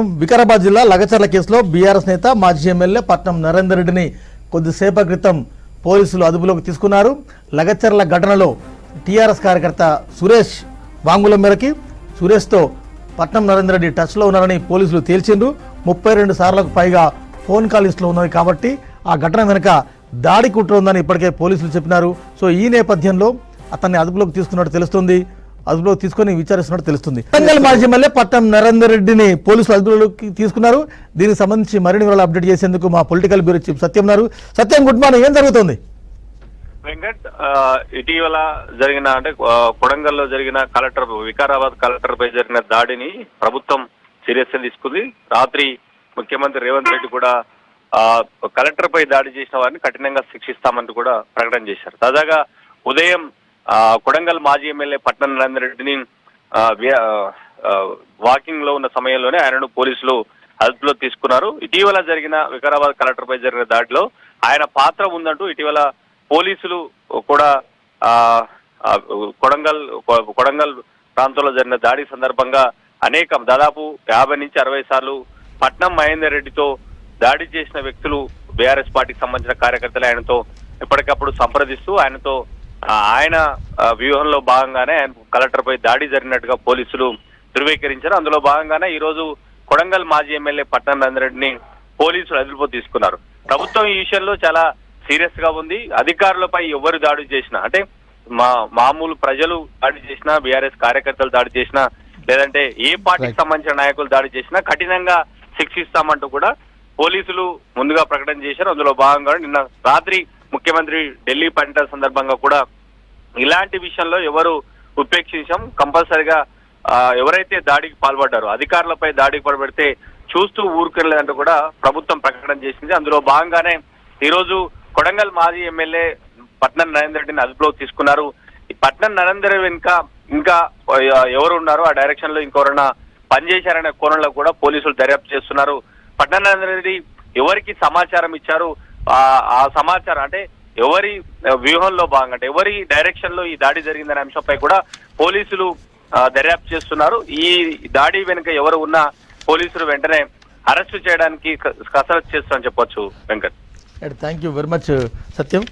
వికారాబాద్ జిల్లా లగచర్ల కేసులో బీఆర్ఎస్ నేత మాజీ ఎమ్మెల్యే పట్నం నరేందర్ రెడ్డిని కొద్దిసేప క్రితం పోలీసులు అదుపులోకి తీసుకున్నారు. లగచర్ల ఘటనలో టీఆర్ఎస్ కార్యకర్త సురేష్ వాంగులం మేరకి సురేష్తో పట్నం నరేందర్ రెడ్డి టచ్లో ఉన్నారని పోలీసులు తేల్చిండ్రు. ముప్పై రెండు సార్లకు పైగా ఫోన్ కాల్ లిస్టులో ఉన్నాయి కాబట్టి ఆ ఘటన వెనుక దాడి కుట్ర ఉందని ఇప్పటికే పోలీసులు చెప్పినారు. సో ఈ నేపథ్యంలో అతన్ని అదుపులోకి తీసుకున్నట్టు తెలుస్తుంది. అదుపులోకి తీసుకొని విచారిస్తున్నట్టు తెలుస్తుంది. వరంగల్ మాజీ ఎమ్మెల్యే పట్టం నరేందర్ రెడ్డిని పోలీసులు అదుపులోకి తీసుకున్నారు. దీనికి సంబంధించి మరిన్ని వివరాలు అప్డేట్ చేసేందుకు మా పొలిటికల్ బ్యూరో చీఫ్ సత్యం ఉన్నారు. Satyam good morning. ఏం జరుగుతుంది? వెంకట్ ఇటీవల జరిగిన అంటే కొడంగల్లో జరిగిన కలెక్టర్ వికారాబాద్ కలెక్టర్ పై జరిగిన దాడిని ప్రభుత్వం సీరియస్గా తీసుకుంది. రాత్రి ముఖ్యమంత్రి రేవంత్ రెడ్డి కూడా ఆ, కలెక్టర్ పై దాడి చేసిన వారిని కఠినంగా శిక్షిస్తామంటూ కూడా ప్రకటన చేశారు. తాజాగా ఉదయం కొడంగల్ మాజీ ఎమ్మెల్యే పట్నం నరేందర్ రెడ్డిని వాకింగ్లో ఉన్న సమయంలోనే ఆయనను పోలీసులు అదుపులో తీసుకున్నారు. ఇటీవల జరిగిన వికారాబాద్ కలెక్టర్ పై జరిగిన దాడిలో ఆయన పాత్ర ఉందంటూ ఇటీవల పోలీసులు కూడా కొడంగల్ కొ- కొడంగల్ ప్రాంతంలో జరిగిన దాడి సందర్భంగా అనేక దాదాపు యాభై నుంచి అరవై సార్లు పట్నం మహేందర్ రెడ్డితో దాడి చేసిన వ్యక్తులు బీఆర్ఎస్ పార్టీకి సంబంధించిన కార్యకర్తలు ఆయనతో ఎప్పటికప్పుడు సంప్రదిస్తూ ఆయనతో ఆయన వ్యూహంలో భాగంగానే ఆయన కలెక్టర్ పై దాడి జరిగినట్టుగా పోలీసులు ధృవీకరించారు. అందులో భాగంగానే ఈ రోజు కొడంగల్ మాజీ ఎమ్మెల్యే పట్నం నందిరెడ్డిని పోలీసులు అదుపులో తీసుకున్నారు. ప్రభుత్వం ఈ విషయంలో చాలా సీరియస్గా ఉంది. అధికారులపై ఎవరు దాడి చేసినా అంటే మా మామూలు ప్రజలు దాడి చేసినా బీఆర్ఎస్ కార్యకర్తలు దాడి చేసినా లేదంటే ఏ పార్టీకి. సంబంధించిన నాయకులు దాడి చేసినా కఠినంగా శిక్షిస్తామంటూ కూడా పోలీసులు ముందుగా ప్రకటన చేశారు. అందులో భాగంగా నిన్న రాత్రి ముఖ్యమంత్రి ఢిల్లీ పర్యటన సందర్భంగా కూడా ఇలాంటి విషయంలో ఎవరు ఉపేక్షించాం? కంపల్సరిగా ఎవరైతే దాడికి పాల్పడ్డారో అధికారులపై దాడికి పాల్పడితే చూస్తూ ఊరుకెళ్ళలేదంటూ కూడా ప్రభుత్వం ప్రకటన చేసింది. అందులో భాగంగానే ఈ రోజు కొడంగల్ మాజీ ఎమ్మెల్యే పట్నం నరేందర్ రెడ్డిని అదుపులోకి తీసుకున్నారు. ఈ పట్నం నరేందర్ రెడ్డి వెనుక ఇంకా ఎవరు ఉన్నారో ఆ డైరెక్షన్లో ఇంకెవరన్నా పనిచేశారనే కోణంలో కూడా పోలీసులు దర్యాప్తు చేస్తున్నారు. పట్నం నరేందర్ రెడ్డి ఎవరికి సమాచారం ఇచ్చారు? ఆ సమాచారం అంటే ఎవరి వ్యూహంలో భాగంగా అంటే ఎవరి డైరెక్షన్లో ఈ దాడి జరిగిందనే అంశంపై కూడా పోలీసులు దర్యాప్తు చేస్తున్నారు. ఈ దాడి వెనుక ఎవరు ఉన్నా పోలీసులు వెంటనే అరెస్ట్ చేయడానికి కసరత్ కసరత్తు చేస్తామని చెప్పొచ్చు Venkat. Thank you very much Satyam